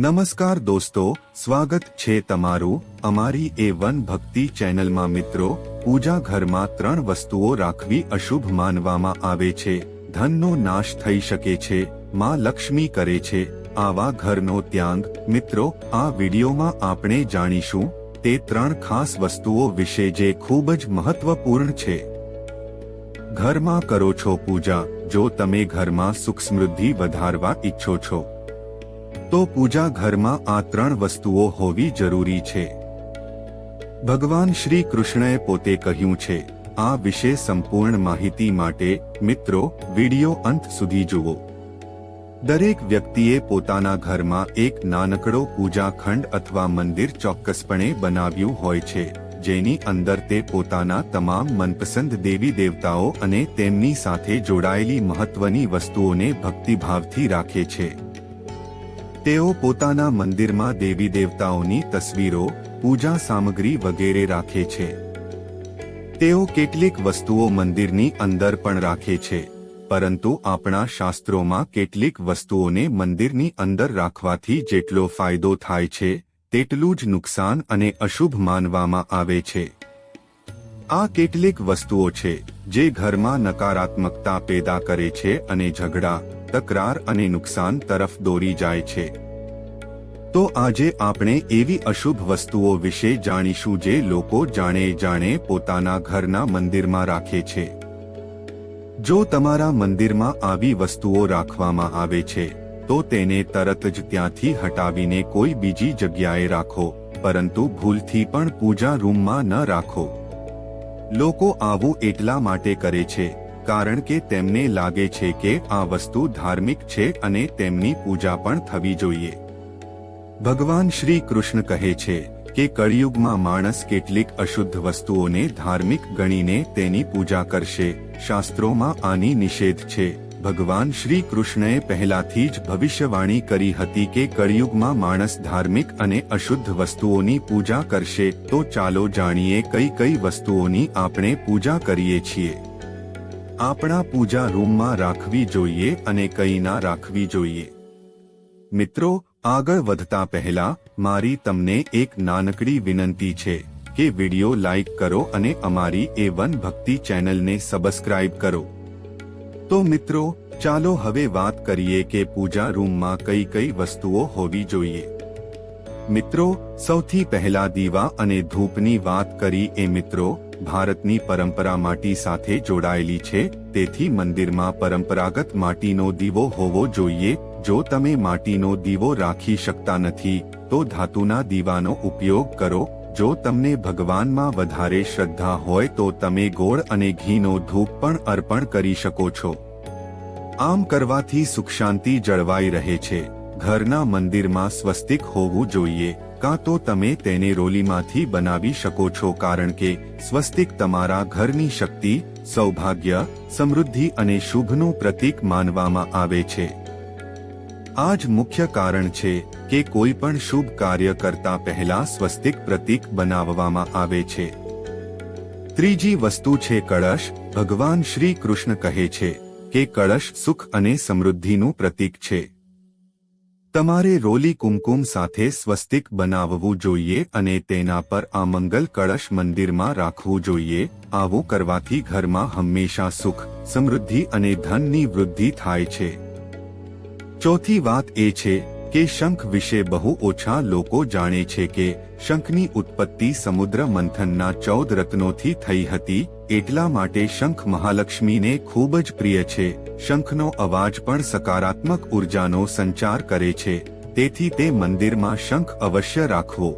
નમસ્કાર દોસ્તો, સ્વાગત છે તમારું અમારી એ વન ભક્તિ ચેનલમાં મિત્રો. પૂજા ઘરમાં ત્રણ વસ્તુઓ રાખવી અશુભ માનવામાં આવે છે. ધનનો નાશ થઈ શકે છે. માં લક્ષ્મી કરે છે. આવા ઘરનો ત્યાગ. મિત્રો, આ વિડીયોમાં આપણે જાણીશું તે ત્રણ ખાસ વસ્તુઓ વિશે જે ખૂબ જ મહત્વપૂર્ણ છે. ઘરમાં કરો છો પૂજા. જો તમે ઘરમાં સુખ સમૃદ્ધિ વધારવા ઈચ્છો છો તો પૂજા ઘરમાં આ ત્રણ વસ્તુઓ હોવી જરૂરી છે. ભગવાન શ્રી કૃષ્ણએ પોતે કહ્યું છે, આ વિશે સંપૂર્ણ માહિતી માટે, મિત્રો, વિડિયો અંત સુધી જુઓ. દરેક વ્યક્તિએ પોતાના ઘરમાં એક નાનકડો પૂજા ખંડ અથવા મંદિર ચોક્કસપણે બનાવ્યું હોય છે, જેની અંદર તે પોતાના તમામ મનપસંદ દેવી દેવતાઓ અને તેમની સાથે જોડાયેલી મહત્વની વસ્તુઓને ભક્તિભાવથી રાખે છે. તેઓ પોતાના મંદિરમાં દેવી દેવતાઓની તસવીરો, પૂજા સામગ્રી વગેરે રાખે છે. તેઓ કેટલીક વસ્તુઓ મંદિરની અંદર પણ રાખે છે, પરંતુ આપણા શાસ્ત્રોમાં કેટલીક વસ્તુઓને મંદિરની અંદર રાખવાથી જેટલો ફાયદો થાય છે, તેટલું જ નુકસાન અને અશુભ માનવામાં આવે છે. આ કેટલીક વસ્તુઓ છે, જે ઘરમાં નકારાત્મકતા પેદા કરે છે અને ઝઘડા તકરાર અને નુકસાન તરફ દોરી જાય છે. તો આજે આપણે એવી અશુભ વસ્તુઓ વિશે જાણીશું જે લોકો જાણે જાણે પોતાના ઘરના મંદિરમાં રાખે છે. જો તમારા મંદિરમાં આવી વસ્તુઓ રાખવામાં આવે છે, તો તેને તરત જ ત્યાંથી હટાવીને કોઈ બીજી જગ્યાએ રાખો, પરંતુ ભૂલથી પણ પૂજા રૂમમાં ન રાખો. લોકો આવું એટલા માટે કરે છે કારણ કે તેમને લાગે છે કે આ વસ્તુ ધાર્મિક છે અને તેમની પૂજા પણ થવી જોઈએ. ભગવાન શ્રી કૃષ્ણ કહે છે કે કળિયુગમાં માણસ કેટલીક અશુદ્ધ વસ્તુઓને ધાર્મિક ગણીને તેની પૂજા કરશે. શાસ્ત્રોમાં આની નિષેધ છે. ભગવાન શ્રી કૃષ્ણએ પહેલાથી જ ભવિષ્યવાણી કરી હતી કે કળિયુગમાં માણસ ધાર્મિક અને અશુદ્ધ વસ્તુઓની પૂજા કરશે. તો ચાલો જાણીએ કઈ કઈ વસ્તુઓની આપણે પૂજા કરીએ છીએ. આપણા પૂજા રૂમમાં રાખવી જોઈએ અને કઈ ના રાખવી જોઈએ. મિત્રો, આગળ વધતા પહેલા મારી તમને એક નાનકડી વિનંતી છે કે વિડિયો લાઈક કરો અને અમારી એ વન ભક્તિ ચેનલને સબસ્ક્રાઇબ કરો. તો મિત્રો, ચાલો હવે વાત કરીએ કે પૂજા રૂમમાં કઈ કઈ વસ્તુઓ હોવી જોઈએ. મિત્રો, સૌથી પહેલા દીવા અને ધૂપની વાત કરી એ મિત્રો ભારતની પરંપરા માટી સાથે જોડાયેલી છે, તેથી મંદિરમાં પરંપરાગત માટીનો દીવો હોવો જોઈએ. જો તમે માટીનો દીવો રાખી શકતા નથી, તો ધાતુના દીવાનો ઉપયોગ કરો. જો તમને ભગવાનમાં વધારે શ્રદ્ધા હોય તો તમે ગોળ અને ઘીનો ધૂપ પણ અર્પણ કરી શકો છો. આમ કરવાથી સુખ શાંતિ જળવાઈ રહે છે. ઘરના મંદિરમાં સ્વસ્તિક હોવું જોઈએ. કાં તો તમે તેને રોલીમાંથી બનાવી શકો છો કારણ કે સ્વસ્તિક તમારા ઘરની શક્તિ, સૌભાગ્ય, સમૃદ્ધિ અને શુભનું પ્રતીક માનવામાં આવે છે. આ જ મુખ્ય કારણ છે કે કોઈ પણ શુભ કાર્ય કરતા પહેલા સ્વસ્તિક પ્રતીક બનાવવામાં આવે છે. ત્રીજી વસ્તુ છે કળશ, ભગવાન શ્રી કૃષ્ણ કહે છે કે કળશ સુખ અને સમૃદ્ધિનું પ્રતીક છે. તમારે રોલી કુમકુમ સાથે સ્વસ્તિક બનાવવું જોઈએ અને તેના પર આ મંગલ કળશ મંદિરમાં રાખવું જોઈએ. આવું કરવાથી ઘરમાં હંમેશા સુખ, સમૃદ્ધિ અને ધનની વૃદ્ધિ થાય છે. ચોથી વાત એ છે કે શંખ વિશે બહુ ઓછા લોકો જાણે છે કે શંખની ઉત્પત્તિ સમુદ્ર મંથનના ચૌદ રત્નોથી થઈ હતી, એટલા માટે શંખ મહાલક્ષ્મીને ખૂબ જ પ્રિય છે. શંખનો અવાજ પણ સકારાત્મક ઉર્જાનો સંચાર કરે છે, તેથી તે મંદિરમાં શંખ અવશ્ય રાખવો.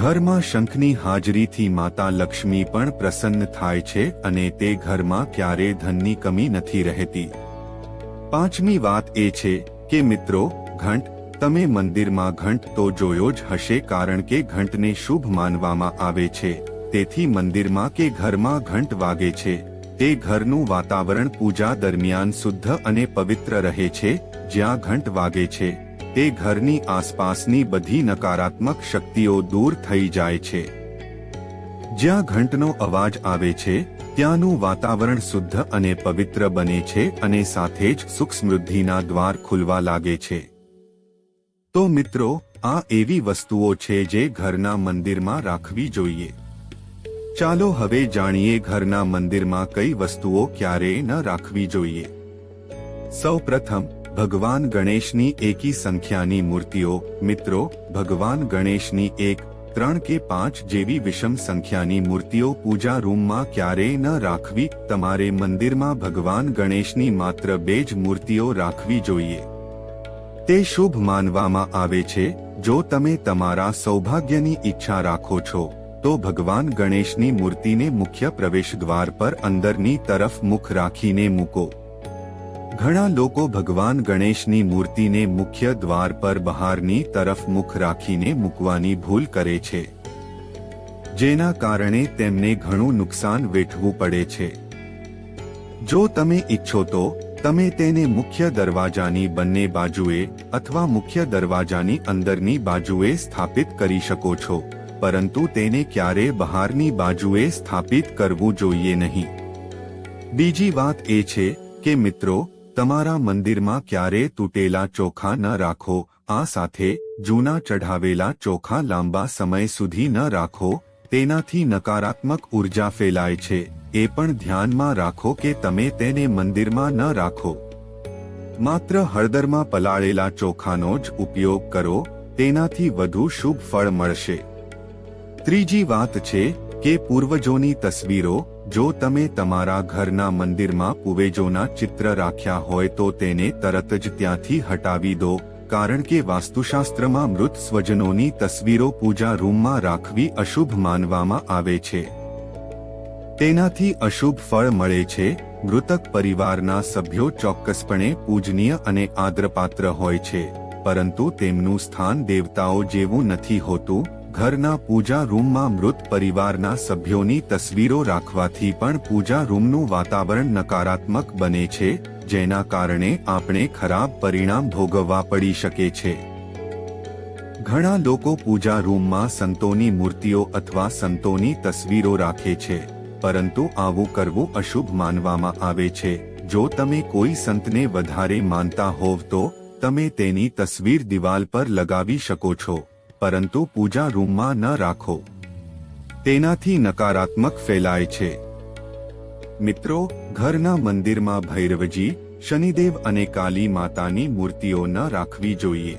ઘરમાં શંખની હાજરીથી માતા લક્ષ્મી પણ પ્રસન્ન થાય છે અને તે ઘરમાં ક્યારે ધનની કમી નથી રહેતી. પાંચમી વાત એ છે કે મિત્રો ઘંટ? તમે મંદિરમાં ઘંટ તો જોયો જ હશે કારણ કે ઘંટને શુભ માનવામાં આવે છે. તેથી મંદિરમાં કે ઘરમાં ઘંટ વાગે છે. તે ઘરનું વાતાવરણ પૂજા દરમિયાન શુદ્ધ અને પવિત્ર રહે છે, જ્યાં ઘંટ વાગે છે. તે ઘરની આસપાસની બધી નકારાત્મક શક્તિઓ દૂર થઈ જાય છે. જ્યાં ઘંટનો અવાજ આવે છે, ત્યાંનું વાતાવરણ શુદ્ધ અને પવિત્ર બને છે અને સાથે જ સુખ સમૃદ્ધિના દ્વાર ખુલવા લાગે છે. તો મિત્રો, આ એવી વસ્તુઓ છે જે ઘરના મંદિરમાં રાખવી જોઈએ. ચાલો હવે જાણીએ ઘરના મંદિરમાં કઈ વસ્તુઓ ક્યારેય ન રાખવી જોઈએ. સૌ પ્રથમ ભગવાન ગણેશની એકી સંખ્યાની મૂર્તિઓ. મિત્રો, ભગવાન ગણેશની એક, ત્રણ કે પાંચ જેવી વિષમ સંખ્યાની મૂર્તિઓ પૂજા રૂમમાં ક્યારેય ન રાખવી. તમારે મંદિરમાં ભગવાન ગણેશની માત્ર બે જ મૂર્તિઓ રાખવી જોઈએ. તે શુભ માનવામાં આવે છે, જો તમે તમારા સૌભાગ્યની ઈચ્છા રાખો છો, તો ભગવાન ગણેશની મૂર્તિને મુખ્ય પ્રવેશ દ્વાર પર અંદરની તરફ મુખ રાખીને મૂકો. ઘણા લોકો ભગવાન ગણેશની મૂર્તિને મુખ્ય દ્વાર પર બહારની તરફ મુખ રાખીને મૂકવાની ભૂલ કરે છે. જેના કારણે તેમને ઘણું નુકસાન વેઠવું પડે છે. જો તમે ઈચ્છો તો તમે તેને મુખ્ય દરવાજાની બંને બાજુએ અથવા મુખ્ય દરવાજાની અંદરની બાજુએ સ્થાપિત કરી શકો છો, પરંતુ તેને ક્યારે બહારની બાજુએ સ્થાપિત કરવું જોઈએ નહીં. બીજી વાત એ છે કે મિત્રો, તમારા મંદિરમાં ક્યારે તૂટેલા ચોખા ન રાખો, આ સાથે જૂના ચઢાવેલા ચોખા લાંબા સમય સુધી ન રાખો, તેનાથી નકારાત્મક ઊર્જા ફેલાય છે. એ પણ ધ્યાનમાં રાખો કે તમે તેને મંદિરમાં ન રાખો. માત્ર હળદરમાં પલાળેલા ચોખાનો જ ઉપયોગ કરો, તેનાથી વધુ શુભ ફળ મળશે. ત્રીજી વાત છે કે પૂર્વજોની તસવીરો, જો તમે તમારા ઘરના મંદિરમાં પુવેજોના ચિત્ર રાખ્યા હોય તો તેને તરત જ ત્યાંથી હટાવી દો, કારણ કે વાસ્તુશાસ્ત્રમાં મૃત સ્વજનોની તસવીરો પૂજા રૂમમાં રાખવી અશુભ માનવામાં આવે છે. તેનાથી અશુભ ફળ મળે છે. મૃતક પરિવારના સભ્યો ચોક્કસપણે પૂજનીય અને આદ્રપાત્ર હોય છે. પરંતુ તેમનું સ્થાન દેવતાઓ જેવું નથી હોતું. ઘરના પૂજા રૂમમાં મૃત પરિવારના સભ્યોની તસવીરો રાખવાથી પણ પૂજા રૂમનું વાતાવરણ નકારાત્મક બને છે, જેના કારણે આપણે ખરાબ પરિણામ ભોગવવા પડી શકે છે. ઘણા લોકો પૂજા રૂમમાં સંતોની મૂર્તિઓ અથવા સંતોની તસવીરો રાખે છે. પરંતુ આવું કરવું અશુભ માનવામાં આવે છે. જો તમે કોઈ સંતને વધારે માનતા હોવ તો, તમે તેની તસવીર દિવાલ પર લગાવી શકો છો. પરંતુ પૂજા રૂમમાં ન રાખો. તેનાથી નકારાત્મક ફેલાય છે. મિત્રો, ઘરના મંદિરમાં ભૈરવજી, શનિદેવ અને કાલી માતાની મૂર્તિઓ ન રાખવી જોઈએ.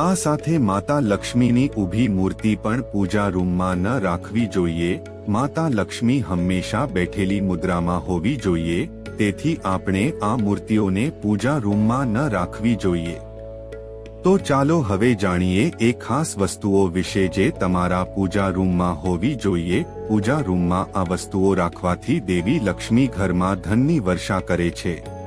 આ સાથે માતા લક્ષ્મીની ઊભી મૂર્તિ પણ પૂજા રૂમમાં ન રાખવી જોઈએ. માતા લક્ષ્મી હંમેશા બેઠેલી મુદ્રામાં હોવી જોઈએ. તેથી આપણે આ મૂર્તિઓને પૂજા રૂમમાં ન રાખવી જોઈએ. તો ચાલો હવે જાણીએ એ ખાસ વસ્તુઓ વિશે જે તમારા પૂજા રૂમમાં હોવી જોઈએ. પૂજા રૂમમાં આ વસ્તુઓ રાખવાથી દેવી લક્ષ્મી ઘરમાં ધનની વર્ષા કરે છે.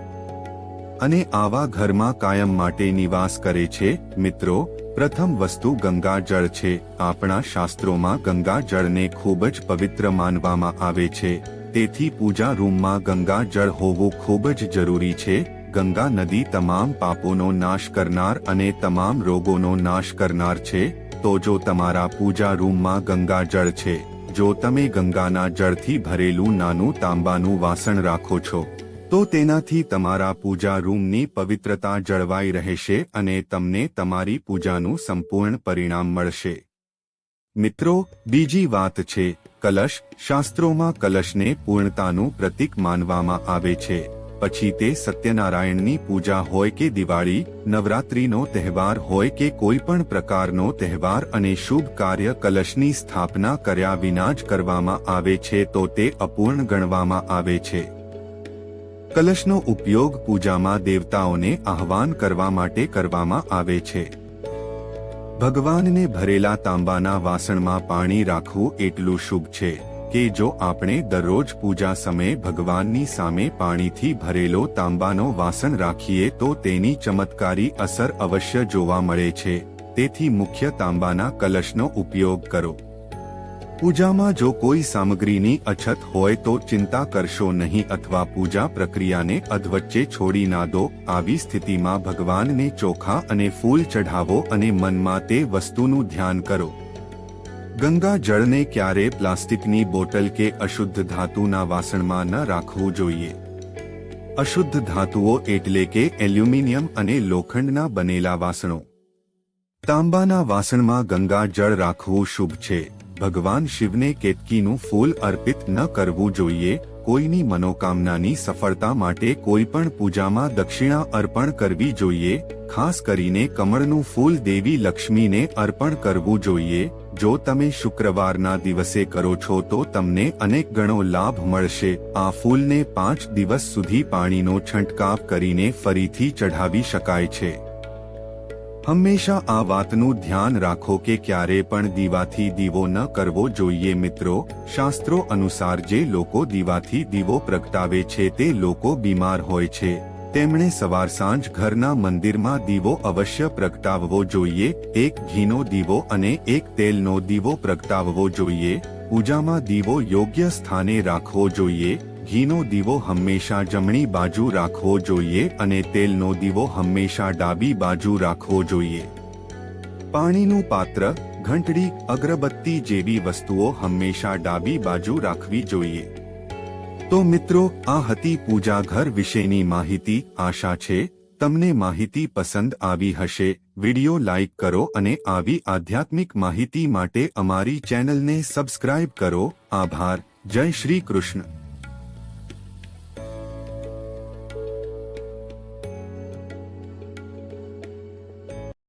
અને આવા ઘરમાં કાયમ માટે નિવાસ કરે છે. મિત્રો, પ્રથમ વસ્તુ ગંગા જળ છે. આપણા શાસ્ત્રોમાં ગંગા જળને ખૂબ જ પવિત્ર માનવામાં આવે છે. તેથી પૂજા રૂમમાં ગંગા જળ હોવું ખૂબ જ જરૂરી છે. ગંગા નદી તમામ પાપોનો નાશ કરનાર અને તમામ રોગોનો નાશ કરનાર છે. તો જો તમારા પૂજા રૂમમાં ગંગા જળ છે, જો તમે ગંગાના જળથી ભરેલું નાનું તાંબાનું વાસણ રાખો છો તો તેનાથી તમારા પૂજા રૂમની પવિત્રતા જળવાઈ રહેશે અને તમને તમારી પૂજાનું સંપૂર્ણ પરિણામ મળશે. મિત્રો, બીજી વાત છે, કલશ શાસ્ત્રોમાં કલશને પૂર્ણતાનું પ્રતીક માનવામાં આવે છે. પછી તે સત્યનારાયણની પૂજા હોય કે દિવાળી, નવરાત્રીનો તહેવાર હોય કે કોઈ પણ પ્રકારનો તહેવાર અને શુભ કાર્ય કલશની સ્થાપના કર્યા વિના જ કરવામાં આવે છે તો તે અપૂર્ણ ગણવામાં આવે છે. કલશનો ઉપયોગ પૂજામાં દેવતાઓને આહવાન કરવા માટે કરવામાં આવે છે. ભગવાનને ભરેલા તાંબાના વાસણમાં પાણી રાખવું એટલું શુભ છે કે જો આપણે દરરોજ પૂજા સમયે ભગવાનની સામે પાણીથી ભરેલો તાંબાનો વાસણ રાખીએ તો તેની ચમત્કારી અસર અવશ્ય જોવા મળે છે. તેથી મુખ્ય તાંબાના કલશનો ઉપયોગ કરો. પૂજામાં જો કોઈ સામગ્રીની અછત હોય તો ચિંતા કરશો નહીં અથવા પૂજા પ્રક્રિયાને અધવચ્ચે છોડી ના દો. આવી સ્થિતિમાં ભગવાનને ચોખા અને ફૂલ ચઢાવો અને મનમાં તે વસ્તુનું ધ્યાન કરો. ગંગા જળને ક્યારે પ્લાસ્ટિકની બોટલ કે અશુદ્ધ ધાતુના વાસણમાં ન રાખવું જોઈએ. અશુદ્ધ ધાતુઓ એટલે કે એલ્યુમિનિયમ અને લોખંડના બનેલા વાસણો. તાંબાના વાસણમાં ગંગા જળ રાખવું શુભ છે. ભગવાન શિવને કેતકીનું ફૂલ અર્પિત ન કરવું જોઈએ, કોઈની મનોકામનાની સફળતા માટે કોઈ પણ પૂજામાં દક્ષિણા અર્પણ કરવી જોઈએ, ખાસ કરીને કમળનું ફૂલ દેવી લક્ષ્મીને અર્પણ કરવું જોઈએ. જો તમે શુક્રવારના દિવસે કરો છો તો તમને અનેક ગણો લાભ મળશે. આ ફૂલને પાંચ દિવસ સુધી પાણીનો છંટકાવ કરીને ફરીથી ચઢાવી શકાય છે. હંમેશા આ વાતનું ધ્યાન રાખો કે ક્યારે પણ દીવાથી દીવો ન કરવો જોઈએ મિત્રો. શાસ્ત્રો અનુસાર જે લોકો દીવાથી દીવો પ્રગટાવે છે તે લોકો બીમાર હોય છે. તેમણે સવાર સાંજ ઘરના મંદિરમાં દીવો અવશ્ય પ્રગટાવવો જોઈએ. એક ઘીનો દીવો અને એક તેલનો દીવો પ્રગટાવવો જોઈએ. પૂજામાં દીવો યોગ્ય સ્થાને રાખવો જોઈએ. ઘીનો દીવો હંમેશા જમણી બાજુ રાખવો જોઈએ અને તેલનો દીવો હંમેશા ડાબી બાજુ રાખવો જોઈએ. પાણીનું પાત્ર, ઘંટડી, અગરબત્તી જેવી વસ્તુઓ હંમેશા ડાબી બાજુ રાખવી જોઈએ. તો મિત્રો, આ હતી પૂજા ઘર વિશેની માહિતી. આશા છે, તમને માહિતી પસંદ આવી હશે. વિડિયો લાઇક કરો અને આવી આધ્યાત્મિક માહિતી માટે અમારી ચેનલને સબસ્ક્રાઇબ કરો. આભાર. જય શ્રી કૃષ્ણ.